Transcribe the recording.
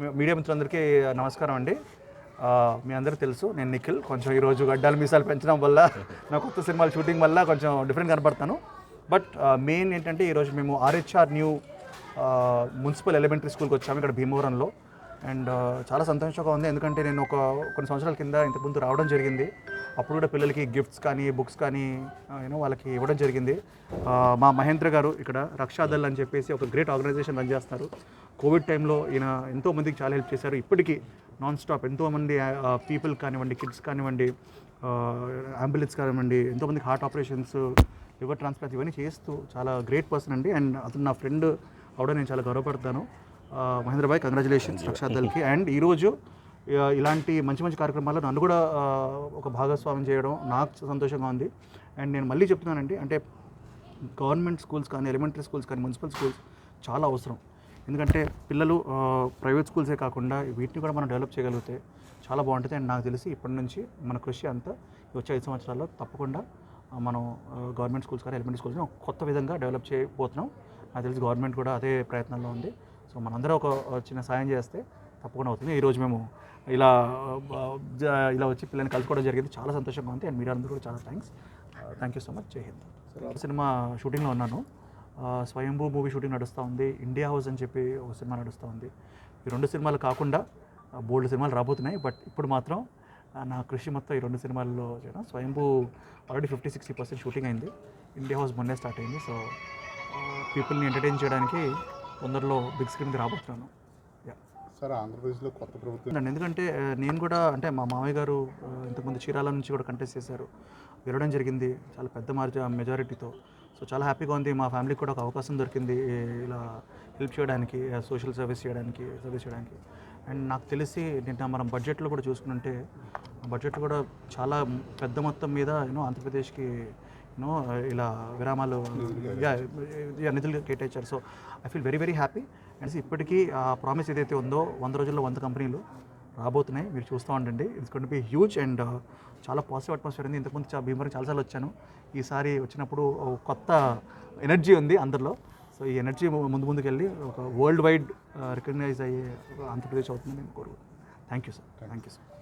Media మిత్రులందరికీ నమస్కారం అండి. మీ అందరూ తెలుసు నేను నిఖిల్. కొంచెం ఈరోజు గడ్డాలు మీసాలు పెంచడం వల్ల నా కొత్త సినిమాలు షూటింగ్ వల్ల కొంచెం డిఫరెంట్ కనపడతాను. బట్ మెయిన్ ఏంటంటే ఈరోజు మేము ఆర్హెచ్ఆర్ న్యూ మున్సిపల్ ఎలిమెంటరీ స్కూల్కి వచ్చాము ఇక్కడ భీమవరంలో. అండ్ చాలా సంతోషంగా ఉంది. ఎందుకంటే నేను ఒక కొన్ని సంవత్సరాల కింద ఇంతకుముందు రావడం జరిగింది. అప్పుడు కూడా పిల్లలకి గిఫ్ట్స్ కానీ బుక్స్ కానీ యూనో వాళ్ళకి ఇవ్వడం జరిగింది. మా మహేంద్ర గారు ఇక్కడ రక్షాదల్ అని చెప్పేసి ఒక గ్రేట్ ఆర్గనైజేషన్ రన్ చేస్తున్నారు కోవిడ్ టైంలో ఈయన ఎంతో మందికి చాలా హెల్ప్ చేశారు. ఇప్పటికీ నాన్ స్టాప్ ఎంతోమంది పీపుల్ కానివ్వండి కిడ్స్ కానివ్వండి అంబులెన్స్ కానివ్వండి ఎంతోమందికి హార్ట్ ఆపరేషన్స్ లివర్ ట్రాన్స్ప్లాంట్ ఇవన్నీ చేస్తూ చాలా గ్రేట్ పర్సన్ అండి. అండ్ అతను నా ఫ్రెండ్ అవడం నేను చాలా గర్వపడతాను. ఆ, మహేంద్ర భాయ్ కంగ్రాచులేషన్స్ రక్షాదల్కి అండ్ ఈరోజు ఇలాంటి మంచి మంచి కార్యక్రమాల్లో నన్ను కూడా ఒక భాగస్వామ్యం చేయడం నాకు సంతోషంగా ఉంది. అండ్ నేను మళ్ళీ చెప్తున్నానండి అంటే గవర్నమెంట్ స్కూల్స్ కానీ ఎలిమెంటరీ స్కూల్స్ కానీ మున్సిపల్ స్కూల్స్ చాలా అవసరం. ఎందుకంటే పిల్లలు ప్రైవేట్ స్కూల్సే కాకుండా వీటిని కూడా మనం డెవలప్ చేయగలిగితే చాలా బాగుంటుంది. అండ్ నాకు తెలిసి ఇప్పటి నుంచి మన కృషి అంతా ఈ వచ్చే ఐదు సంవత్సరాల్లో తప్పకుండా మనం గవర్నమెంట్ స్కూల్స్ కానీ ఎలిమెంటరీ స్కూల్స్ కొత్త విధంగా డెవలప్ చేయబోతున్నాం. నాకు తెలిసి గవర్నమెంట్ కూడా అదే ప్రయత్నంలో ఉంది. సో మనందరం ఒక చిన్న సాయం చేస్తే తప్పకుండా అవుతుంది. ఈరోజు మేము ఇలా ఇలా వచ్చి పిల్లల్ని కలుసుకోవడం జరిగింది. చాలా సంతోషంగా ఉంది. అండ్ మీరు అందరూ కూడా చాలా thanks thank you so much Jai Hind. Cinema షూటింగ్లో ఉన్నాను. స్వయంభూ మూవీ షూటింగ్ నడుస్తూ ఉంది. ఇండియా హౌస్ అని చెప్పి ఒక సినిమా నడుస్తూ ఉంది. ఈ రెండు సినిమాలు కాకుండా బోల్డ్ సినిమాలు రాబోతున్నాయి. బట్ ఇప్పుడు మాత్రం నా కృషి మొత్తం ఈ రెండు సినిమాల్లో చేయడం. Swayambhu already fifty sixty percent shooting అయింది. ఇండియా హౌస్ మొన్నే స్టార్ట్ అయింది. సో పీపుల్ని ఎంటర్టైన్ చేయడానికి తొందరలో బిగ్ స్క్రీన్కి రాబోతున్నాను. సార్ ఆంధ్రప్రదేశ్లో కొత్త ప్రభుత్వం ఎందుకంటే నేను కూడా అంటే మా మామయ్య గారు ఇంతకుముందు చీరాల నుంచి కూడా కంటెస్ట్ చేశారు. గెలవడం జరిగింది చాలా పెద్ద మార్జ మెజారిటీతో సో చాలా హ్యాపీగా ఉంది. మా ఫ్యామిలీకి కూడా ఒక అవకాశం దొరికింది ఇలా హెల్ప్ చేయడానికి సోషల్ సర్వీస్ చేయడానికి సర్వీస్ చేయడానికి. అండ్ నాకు తెలిసి నిన్న మనం బడ్జెట్లో కూడా చూసుకుంటే బడ్జెట్ కూడా చాలా పెద్ద మొత్తం మీద యూనో ఆంధ్రప్రదేశ్కి యూనో ఇలా విరామాలు నిధులు కేటాయించారు. So I feel very very happy and ఇప్పటికీ ఆ ప్రామిస్ ఏదైతే ఉందో వంద రోజుల్లో వంద కంపెనీలు రాబోతున్నాయి. మీరు చూస్తూ ఉండండి. It's gonna be huge and చాలా పాజిటివ్ అట్మాస్ఫియర్ ఉంది. ఇంతకుముందు చాలా భీమవరం చాలాసార్లు వచ్చాను. ఈసారి వచ్చినప్పుడు కొత్త ఎనర్జీ ఉంది అందరిలో. సో ఈ ఎనర్జీ ముందు ముందుకు వెళ్ళి ఒక వరల్డ్ వైడ్ రికగ్నైజ్ అయ్యే ఆంధ్రప్రదేశ్ అవుతుందని నేను కోరుకుంటున్నాను. Thank you sir thank you sir